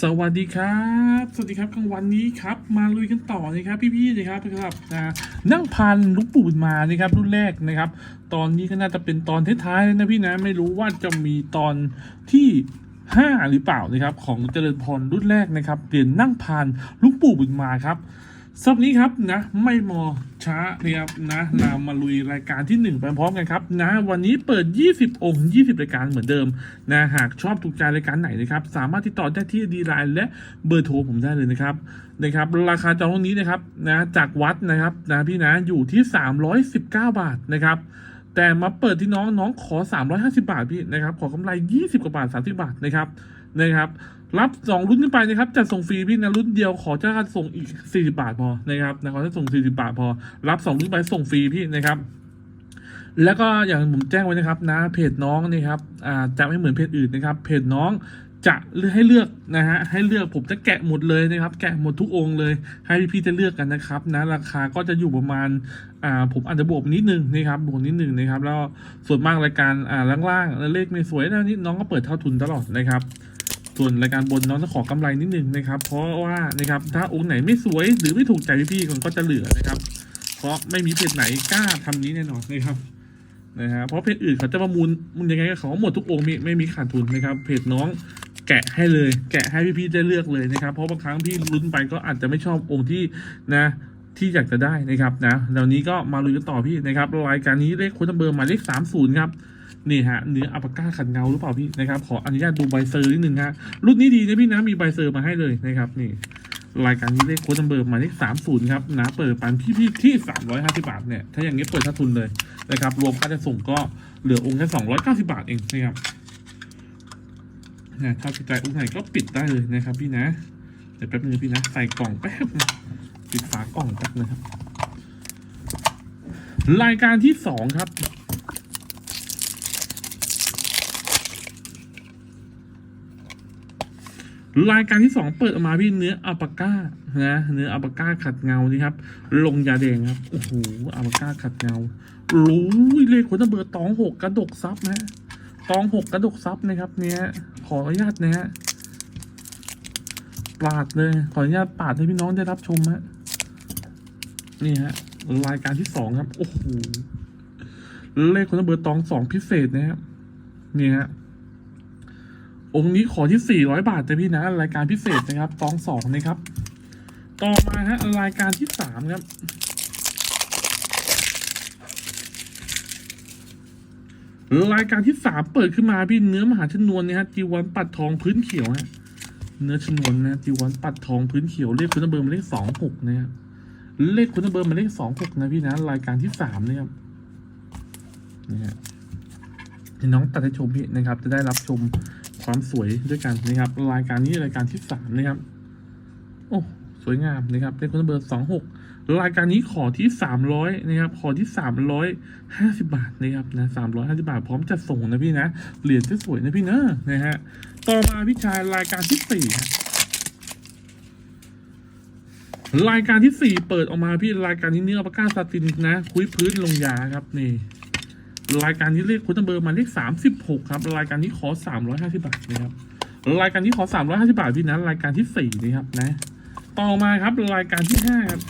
สวัสดีครับ สวัสดีครับกลางวันนี้ครับ มาลุยกันต่อนะครับ พี่ๆนะครับนะครับนะนั่งพันลูกปูดมานะครับ รุ่นแรกนะครับ ตอนนี้ก็น่าจะเป็นตอนท้ายๆแล้วนะพี่นะไม่รู้ว่าจะมีตอนที่ห้าหรือเปล่านะครับ ของเจริญพรรุ่นแรกนะครับเปลี่ยนนั่งพันลูกปู่บุญมาครับ สัปนี้ครับนะไม่มอช้านะครับนะเรามาลุยรายการที่ 1 ไปพร้อมกันครับนะวันนี้เปิด 20 องค์ 20 รายการเหมือนเดิมนะหากชอบถูกใจรายการไหนนะครับสามารถติดต่อได้ที่ดีไลน์และเบอร์โทรผมได้เลยนะครับนะครับราคาจองวันนี้นะครับนะจากวัดนะครับนะพี่นะอยู่ที่ 319 บาทนะครับแต่มาเปิดที่น้องน้องขอ 350 บาทพี่นะครับขอกำไร 20 กว่าบาท 30 บาทนะครับนะครับ รับ2รุ่นขึ้นไปนะครับจัดส่งฟรีพี่นะรุ่นเดียวขอจ้างส่งอีก40บาทพอนะครับนะขอจะส่ง40บาทพอ รับ2รุ่นไปส่งฟรีพี่นะครับ แล้วก็อย่างผมแจ้งไว้นะครับนะเพจน้องนี่ครับอ่าจะไม่เหมือนเพจอื่นนะครับ เพจน้องจะให้เลือกนะฮะให้เลือกผมจะแกะหมดเลยนะครับ แกะหมดทุกองค์เลย ให้พี่ๆจะเลือกกันนะครับนะราคาก็จะอยู่ประมาณอ่าผมอาจจะบวกนิดนึงนะครับบวกนิดนึงนะครับแล้วส่วนมากรายการอ่าล่างๆเลขไม่สวยนะนี่น้องก็เปิดเท่าทุนตลอดนะครับ ส่วนรายการบนน้องจะขอกำไรนิดนึงนะครับ เพราะว่านะครับถ้าองค์ไหนไม่สวยหรือไม่ถูกใจพี่ๆมันก็จะเหลือนะครับ เพราะไม่มีเพจไหนกล้าทำนี้แน่นอนนะครับนะฮะเพราะเพจอื่นเขาจะประมูลมันยังไงก็เขาหมดทุกองค์ไม่ไม่มีขาดทุนนะครับ เพจน้องแกะให้เลย แกะให้พี่ๆได้เลือกเลยนะครับ เพราะบางครั้งพี่ลุ้นไปก็อาจจะไม่ชอบองค์ที่นะที่อยากจะได้นะครับนะเหล่านี้ก็มาลุยกันต่อพี่นะครับรายการนี้เลขโค้ดเบอร์หมายเลขสามศูนย์ครับ นี่ฮะเนื้ออัปปาก้าขัดเงาหรือเปล่าพี่นะครับขออนุญาตดูใบเซอร์นิดนึงฮะรุ่นนี้ดีนะพี่นะมีใบเซอร์มาให้เลยนะครับนี่รายการนี้เลขโค้ดเบอร์หมายเลขสามศูนย์ครับนะเปิดปันพี่ๆที่สามร้อยห้าสิบาทเนี่ยถ้าอย่างนี้เปิดค่าทุนเลยนะครับรวมค่าจะส่งก็เหลือองค์แค่สองร้อยเก้าสิบาทเองนะครับนะถ้าติดใจองค์ไหนก็ปิดได้เลยนะครับพี่นะเดี๋ยวแป๊บนึงพี่นะใส่กล่องแป๊บปิดฝากล่องแป๊บนะครับรายการที่สองครับ รายการที่สองเปิดออกมาพี่เนื้ออัลปาก้านะเนื้ออัลปาก้าขัดเงานี่ครับ ลงยาแดงครับโอ้โหอัลปาก้าขัดเงารู้เลขคนเบอร์ตองหกกระดกซับนะฮะตองหกกระดกซับนะครับ เนี้ยขออนุญาตนะฮะปาดเลย ขออนุญาตปาดให้พี่น้องได้รับชมฮะนี่ฮะรายการที่สองครับโอ้โหเลขคนเบอร์ตองสองพิเศษนะครับนี่ฮะ องค์นี้ขอที่สี่ร้อยบาทแต่พี่นะ รายการพิเศษนะครับตองสองนะครับ ต่อมาฮะรายการที่สามครับ รายการที่สามเปิดขึ้นมาพี่เนื้อมหาชนวนเนี่ยฮะจีวันปัดทองพื้นเขียวฮะเนื้อชนวนนะจีวันปัดทองพื้นเขียวเลขคุณเบอร์มาเลขสองหกนะครับเลขคุณเบอร์มาเลขสองหกนะพี่นะ รายการที่สามนะครับนี่ฮะน้องตัดให้ชมพี่นะครับ จะได้รับชม ความสวยด้วยกันนะครับ รายการนี้รายการที่สามนะครับ โอ้สวยงามนะครับเลขคุณเบอร์สองหกรายการนี้ขอที่สามร้อยนะครับ ขอที่สามร้อยห้าสิบาทนะครับนะสามร้อยห้าสิบาท พร้อมจัดส่งนะพี่นะเหรียญสวยนะพี่เนอะนะฮะต่อมาพี่ชายรายการที่สี่รายการที่สี่เปิดออกมาพี่รายการนี้เนื้อปากกาซาตินนะ คุยพื้นลงยาครับนี่ รายการนี้เลขคุณเบอร์มาเลขสามสิบหกครับ รายการนี้ขอสามร้อยห้าสิบาทนะครับ รายการนี้ขอสามร้อยห้าสิบาทพี่นะรายการที่สี่นะครับนะ ต่อมาครับรายการที่ห้าครับ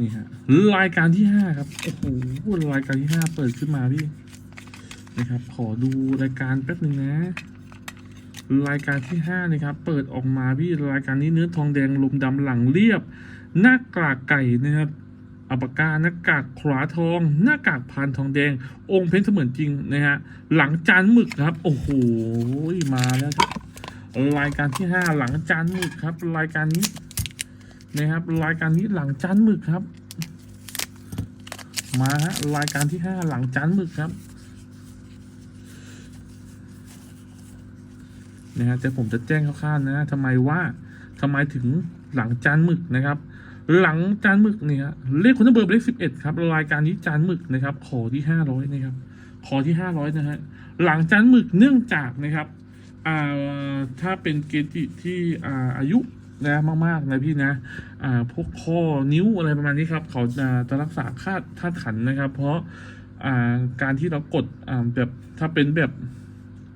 นี่ฮะรายการที่ห้าครับโอ้โหรายการที่ห้าเปิดขึ้นมาพี่นะครับ ขอดูรายการแป๊บหนึ่งนะ รายการที่ห้านะครับ เปิดออกมาพี่รายการนี้เนื้อทองแดงลมดำหลังเรียบ หน้ากากไก่นะครับอัปกาหน้ากากขวาทอง หน้ากากพานทองแดง องค์เพ้นเสมือนจริงนะฮะหลังจานหมึกครับ โอ้โหมาแล้วครับรายการที่ห้าหลังจานหมึกครับ รายการนี้นะครับ รายการนี้หลังจานหมึกครับ มาฮะรายการที่ห้าหลังจานหมึกครับ นะฮะแต่ผมจะแจ้งคร่าวๆนะทำไมว่าทำไมถึงหลังจานหมึกนะครับ หลังจานหมึกเนี่ยเลขคนเบอร์เลขสิบเอ็ดครับรายการนี้จานหมึกนะครับขอที่ห้าร้อยนะครับขอที่ห้าร้อยนะฮะหลังจานหมึกเนื่องจากนะครับอ่าถ้าเป็นเกจิที่อ่าอายุนะมากๆนะพี่นะอ่าพวกข้อนิ้วอะไรประมาณนี้ครับ เขาจะจะรักษาคาดธาตุขันนะครับ เพราะอ่าการที่เรากดอ่าแบบถ้าเป็นแบบ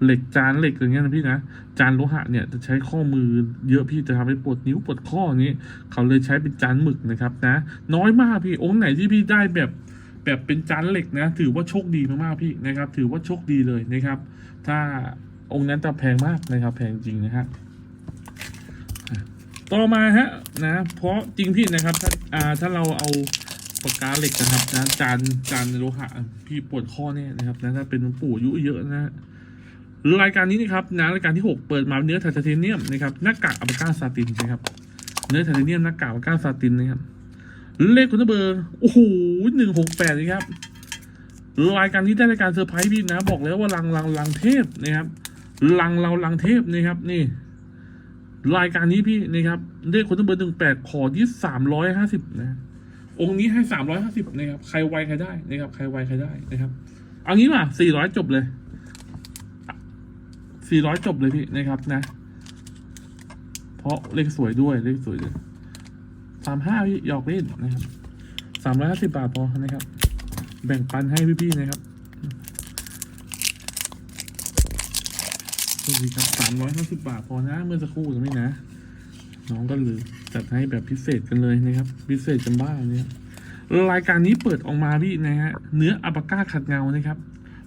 เหล็กจานเหล็กอย่างเงี้ยนะพี่นะจานโลหะเนี่ยจะใช้ข้อมือเยอะพี่จะทำให้ปวดนิ้วปวดข้ออย่างนี้ เขาเลยใช้เป็นจานหมึกนะครับนะ น้อยมากพี่องค์ไหนที่พี่ได้แบบแบบเป็นจานเหล็กนะ ถือว่าโชคดีมากๆพี่นะครับ ถือว่าโชคดีเลยนะครับ ถ้าองค์นั้นจะแพงมากนะครับ แพงจริงนะฮะต่อมาฮะนะ เพราะจริงพี่นะครับ ถ้าอ่าถ้าเราเอาปากกาเหล็กนะครับนะจานจานโลหะพี่ปวดข้อเนี่ยนะครับนะถ้าเป็นปู่อายุเยอะนะฮะ รายการนี้นะครับนะรายการที่หกเปิดมาเนื้อไทเทเนียมนะครับหน้ากากอัลปาก้าซาตินนะครับเนื้อไทเทเนียมหน้ากากอัลปาก้าซาตินนะครับเลขคุณเบอร์โอ้โหหนึ่งหกแปดนะครับรายการนี้ได้รายการเซอร์ไพรส์พี่นะ บอกแล้วว่าลังลังลังเทพนะครับลังเราลังเทพนะครับนี่ รายการนี้พี่นะครับเลขคนเบอร์หนึ่งแปดขอที่สามร้อยห้าสิบนะองค์นี้ให้สามร้อยห้าสิบนะครับใครไวใครได้นะครับใครไวใครได้นะครับเอางี้มาสี่ร้อยจบเลย สี่ร้อยจบเลยพี่นะครับนะ เพราะเลขสวยด้วยเลขสวยเลยสามห้าพี่หยอกเล่นนะครับสามร้อยห้าสิบบาทพอนะครับ แบ่งปันให้พี่ๆนะครับสวัสดีครับสามร้อยห้าสิบบาทพอนะเมื่อสักครู่ตรงนี้นะ น้องก็เลยจัดให้แบบพิเศษกันเลยนะครับ พิเศษกันบ้างเนี่ยรายการนี้เปิดออกมาพี่นะฮะเนื้ออัปปาก้าขัดเงานะครับ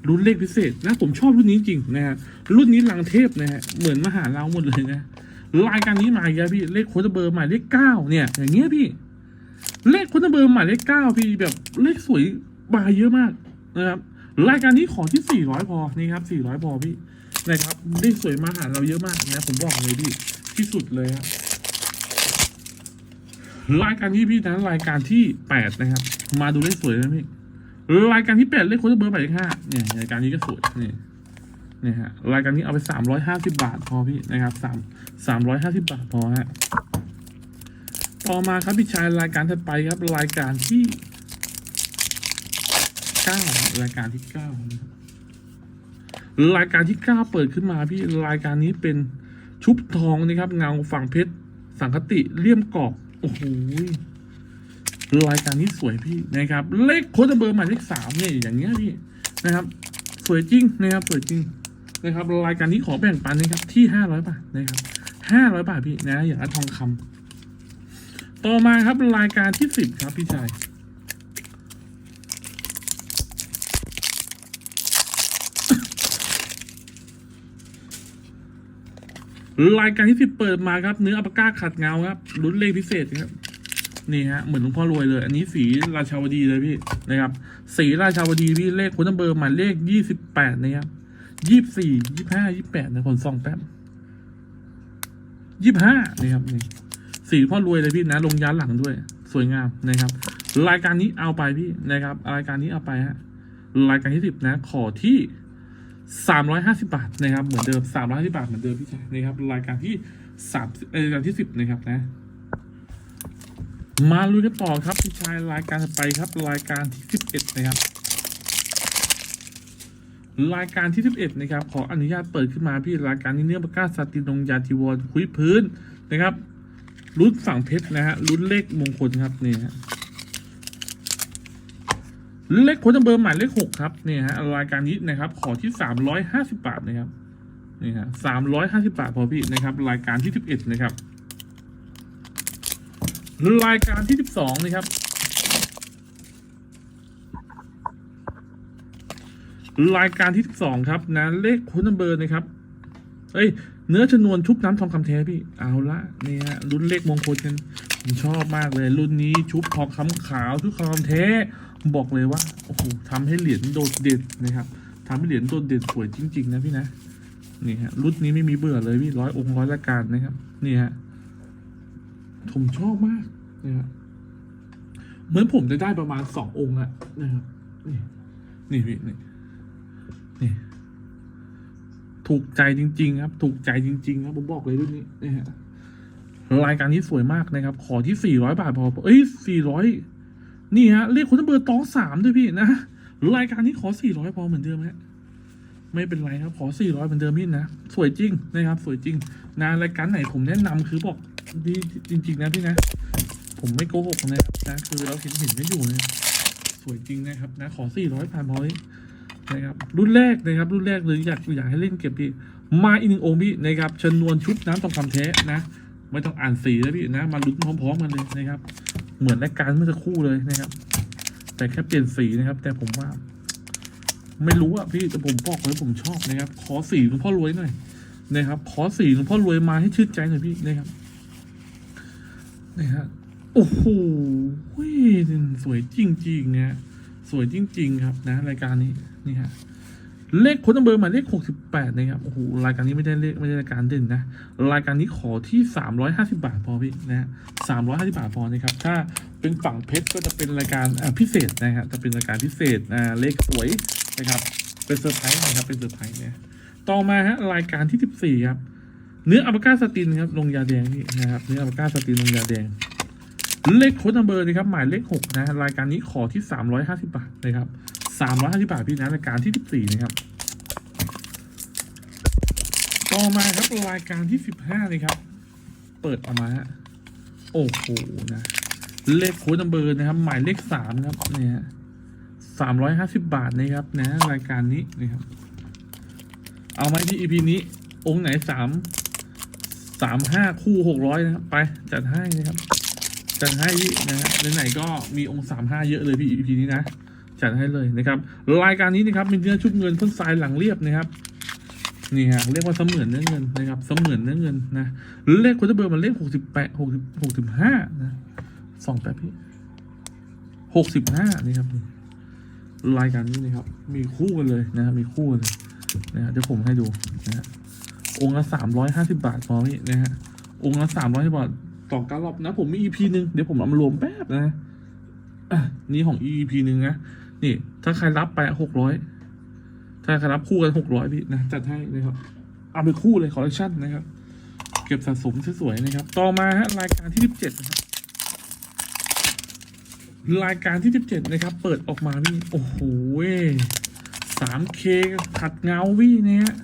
รุ่นเลขพิเศษนะผมชอบรุ่นนี้จริงนะฮะรุ่นนี้ลังเทพนะฮะเหมือนมหาเราหมดเลยนะรายการนี้มาอีกแล้วพี่เลขโค้ดเบอร์หมายเลขเก้าเนี่ย อย่างเงี้ยพี่ เลขโค้ดเบอร์หมายเลขเก้าพี่แบบเลขสวยมาเยอะมากนะครับรายการนี้ขอที่สี่ร้อยพอนี่ครับสี่ร้อยพอพี่นะครับเลขสวยมาหาเราเยอะมากนะผมบอกเลยพี่ที่สุดเลยครับรายการที่พี่นะรายการที่แปดนะครับ มาดูเลขสวยนะพี่ รายการที่แปดเลขโค้ดเบอร์หมายเลขห้าเนี่ยรายการนี้ก็สวยนี่นี่ฮะรายการนี้เอาไปสามร้อยห้าสิบาทพอพี่นะครับสามสามร้อยห้าสิบาทพอฮะต่อมาครับพี่ชายรายการถัดไปครับ รายการที่เก้ารายการที่เก้านะครับรายการที่เก้าเปิดขึ้นมาพี่รายการนี้เป็นชุบทองนะครับ เงาฝั่งเพชรสังคติเลี่ยมกรอบโอ้โห รายการนี้สวยพี่นะครับ เลขโค้ดเบอร์หมายเลขสามเนี่ยอย่างเงี้ยพี่นะครับ สวยจริงนะครับสวยจริงนะครับรายการนี้ขอแบ่งปันนะครับที่ห้าร้อยบาทนะครับห้าร้อยบาทพี่นะ อย่างทองคำต่อมาครับรายการที่สิบครับพี่ชายรายการที่สิบเปิดมาครับ เนื้ออัปก้าขัดเงาครับลุ้นเลขพิเศษครับ นี่ฮะเหมือนหลวงพ่อรวยเลย อันนี้สีราชาวดีเลยพี่นะครับ สีราชาวดีพี่เลขคุณเบอร์หมายเลขยี่สิบแปดนะครับยี่สี่ยี่ห้ายี่แปดนะคนซองแป๊บยี่ห้านี่ครับนี่สีพ่อรวยเลยพี่นะ ลงย้านหลังด้วย สวยงามนะครับ รายการนี้เอาไปพี่นะครับ รายการนี้เอาไปฮะรายการที่สิบนะ ขอที่สามร้อยห้าสิบาทนะครับ เหมือนเดิมสามร้อยห้าสิบาทเหมือนเดิมพี่ชายนะครับ รายการที่สามเออรายการที่สิบนะครับนะ มาลุยกันต่อครับพี่ชายรายการต่อไปครับรายการที่สิบเอ็ดนะครับ รายการที่สิบเอ็ดนะครับ ขออนุญาตเปิดขึ้นมาพี่รายการนี้เนื้อประกาศสตินงยาติวรคุยพื้นนะครับรุ่นฝั่งเพชรนะฮะรุ่นเลขมงคลครับนี่ฮะเลขโค้ดเบอร์หมายเลขหกครับนี่ฮะรายการนี้นะครับ ขอที่สามร้อยห้าสิบาทนะครับนี่ฮะสามร้อยห้าสิบาทพอพี่นะครับ รายการที่สิบเอ็ดนะครับ รายการที่สิบสองนะครับ รายการที่สิบสองครับ นะ เลขโค้ดเบอร์นะครับ เอ้ย เนื้อชนวนชุบน้ำทองคำแท้พี่ เอาละนี่ฮะรุ่นเลขมงคลกันผมชอบมากเลย รุ่นนี้ชุบทองคำขาวชุบทองคำแท้ บอกเลยว่าโอ้โหทำให้เหรียญโดดเด่นนะครับทำให้เหรียญโดดเด่นสวยจริง ๆ นะพี่นะนี่ฮะรุ่นนี้ไม่มีเบื่อเลยพี่ร้อยองค์ร้อยละการนะครับ นี่ฮะ ผมชอบมากนะครับเหมือนผมจะได้ประมาณสององค์อะนะครับ นี่นี่พี่นี่นี่ถูกใจจริง ๆ ครับ ถูกใจจริง ๆ ครับ ผมบอกเลยรุ่นนี้นี่ฮะรายการนี้สวยมากนะครับ ขอที่สี่ร้อยบาทพอเอ้ยสี่ร้อยนี่ฮะเรียกคนเบอร์ตองสามด้วยพี่นะรายการนี้ขอสี่ร้อยพอเหมือนเดิมฮะไม่เป็นไรครับขอสี่ร้อยเหมือนเดิมพี่นะสวยจริงนะครับ สวยจริงนะรายการไหนผมแนะนำคือบอก พี่จริงๆนะพี่นะ ผมไม่โกหกนะครับนะคือเราเห็นเห็นกันอยู่นะสวยจริงนะครับนะขอ400ผ่านพอยนะครับรุ่นแรกนะครับรุ่นแรกเลยอยากอยากให้เล่นเก็บดีมาอีกหนึ่งองค์พี่นะครับชนวนชุดน้ำทองคำแท้นะไม่ต้องอ่านสีแล้วพี่นะมาลุ้นพร้อมๆกันเลยนะครับ เหมือนรายการเมื่อสักครู่เลยนะครับ แต่แค่เปลี่ยนสีนะครับ แต่ผมว่า ไม่รู้อะพี่แต่ผมบอกเลยผมชอบนะครับ ขอสีหลวงพ่อรวยหน่อยนะครับ ขอสีหลวงพ่อรวยมาให้ชื่นใจหน่อยพี่นะครับ นะฮะ โอ้โหเฮ้ยสวยจริงๆนะสวยจริง ๆ ครับนะ รายการนี้นี่ฮะเลขคนเบอร์หมายเลขหกสิบแปดนะครับโอ้โหรายการนี้ไม่ได้เลขไม่ได้รายการเด่นนะ รายการนี้ขอที่สามร้อยห้าสิบาทพอพี่นะสามร้อยห้าสิบาทพอนะครับ ถ้าเป็นฝั่งเพชรก็จะเป็นรายการพิเศษนะครับจะเป็นรายการพิเศษอ่าเลขสวยนะครับ เป็นเซอร์ไพรส์นะครับเป็นเซอร์ไพรส์เนี่ยต่อมาฮะรายการที่สิบสี่ครับ เนื้ออัลปาก้าสตินครับลงยาแดงนี่นะครับเนื้ออัลปาก้าสตินลงยาแดง เลขโค้ดนัมเบอร์นะครับหมายเลขหกนะรายการนี้ขอที่สามร้อยห้าสิบาทนะครับสามร้อยห้าสิบาทพี่นะรายการที่สิบสี่นะครับต่อมาครับรายการที่สิบห้าเลยครับ เปิดออกมาฮะโอ้โหนะเลขโค้ดนัมเบอร์นะครับ หมายเลขสามครับเนี่ยสามร้อยห้าสิบาทนะครับนะ รายการนี้นะครับ เอาไหมที่ EP นี้ องค์ไหนสาม สามห้าคู่หกร้อยนะครับ ไป จัดให้นะครับ จัดให้พี่นะฮะไหนๆก็มีองค์สามห้าเยอะเลยพี่ EP นี้นะ จัดให้เลยนะครับ รายการนี้นะครับเป็นเนื้อชุบเงินพ่นทรายหลังเรียบนะครับนี่ฮะเรียกว่าเสมือนเนื้อเงินนะครับเสมือนเนื้อเงินนะเลขโคตรเบอร์มันเลขหกสิบแปดหกสิบหกสิบห้านะสองแปดพี่หกสิบห้านี่ครับรายการนี้นะครับ มีคู่กันเลยนะครับมีคู่กันเลยนะฮะเดี๋ยวผมให้ดูนะฮะ องค์ละสามร้อยห้าสิบาทพอพี่นะฮะองค์ละสามร้อยบาทต่อการรอบนะ ผมมี EP หนึ่งเดี๋ยวผมเอามารวมแป๊บนะนี่ของ EP หนึ่งนะนี่ ถ้าใครรับไปหกร้อยถ้าใครรับคู่กันหกร้อยพี่นะจัดให้นะครับเอาไปคู่เลยคอลเลคชันนะครับ เก็บสะสมสวยๆนะครับ ต่อมาฮะรายการที่สิบเจ็ดนะครับรายการที่สิบเจ็ดนะครับ เปิดออกมาพี่ โอ้โหสามเคขัดเงาพี่เนี่ยฮะ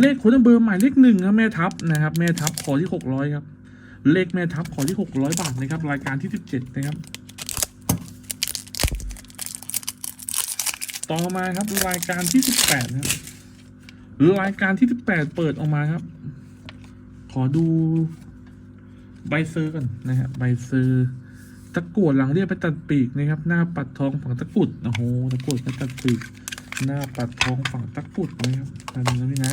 เลขโค้ดเบอร์หมายเลขหนึ่งครับแม่ทัพนะครับแม่ทัพขอที่หกร้อยครับเลขแม่ทัพขอที่หกร้อยบาทนะครับรายการที่สิบเจ็ดนะครับต่อมาครับรายการที่สิบแปดนะครับรายการที่สิบแปดเปิดออกมาครับ ขอดูใบเซอร์กันนะครับใบเซอร์ตะกรวดหลังเรียบไปตัดปีกนะครับ หน้าปัดทองฝั่งตะกรุดโอ้โหตะกรวดไปตัดปีก หน้าปัดทองฝั่งตะกุดนะครับตามนี้นะพี่นะ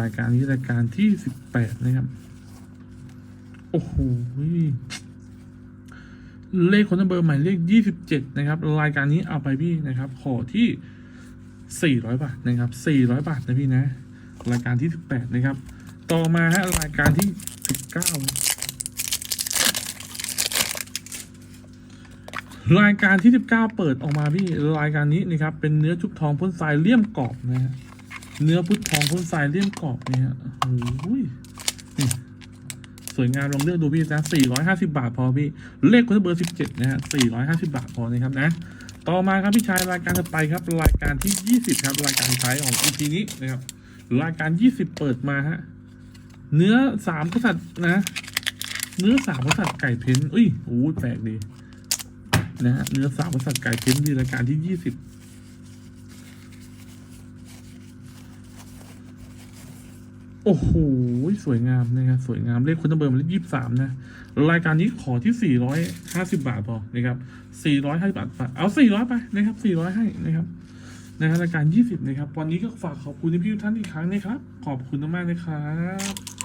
รายการนี้รายการที่สิบแปดนะครับ โอ้โหเลขคนเบอร์หมายเลขยี่สิบเจ็ดนะครับ รายการนี้เอาไปพี่นะครับ ขอที่สี่ร้อยบาทนะครับสี่ร้อยบาทนะพี่นะ รายการที่สิบแปดนะครับ ต่อมาฮะรายการที่สิบเก้า รายการที่สิบเก้าเปิดออกมาพี่รายการนี้นะครับเป็นเนื้อชุบทองพ่นทรายเลี่ยมกรอบนะฮะเนื้อพุทธทองพ่นทรายเลี่ยมกรอบเนี่ยฮะโอ้ยนี่สวยงามลองเลือกดูพี่นะ450 บาทพอพี่ เลขคนเบอร์ 17 นะฮะ 450 บาทพอนะครับนะ ต่อมาครับพี่ชายรายการต่อไปครับ รายการที่ 20 ครับ รายการท้ายของ EP นี้นะครับ รายการ 20 เปิดมาฮะ เนื้อสามกษัตริย์นะ เนื้อสามกษัตริย์ไก่เพ้นอุ้ยโอ้ยแปลกดี นะฮะเนื้อสามกษัตริย์ไก่เพ้นที่รายการที่20โอ้โห สวยงามนะครับ สวยงาม เลขคุณเบอร์มันเลขยี่สิบสามนะ รายการนี้ขอที่สี่ร้อยห้าสิบาทพอนะครับสี่ร้อยห้าสิบาท เอาสี่ร้อยไปนะครับสี่ร้อยให้นะครับนะฮะรายการยี่สิบนะครับ วันนี้ก็ฝากขอบคุณพี่ทุกท่านอีกครั้งนะครับ ขอบคุณมากๆนะครับ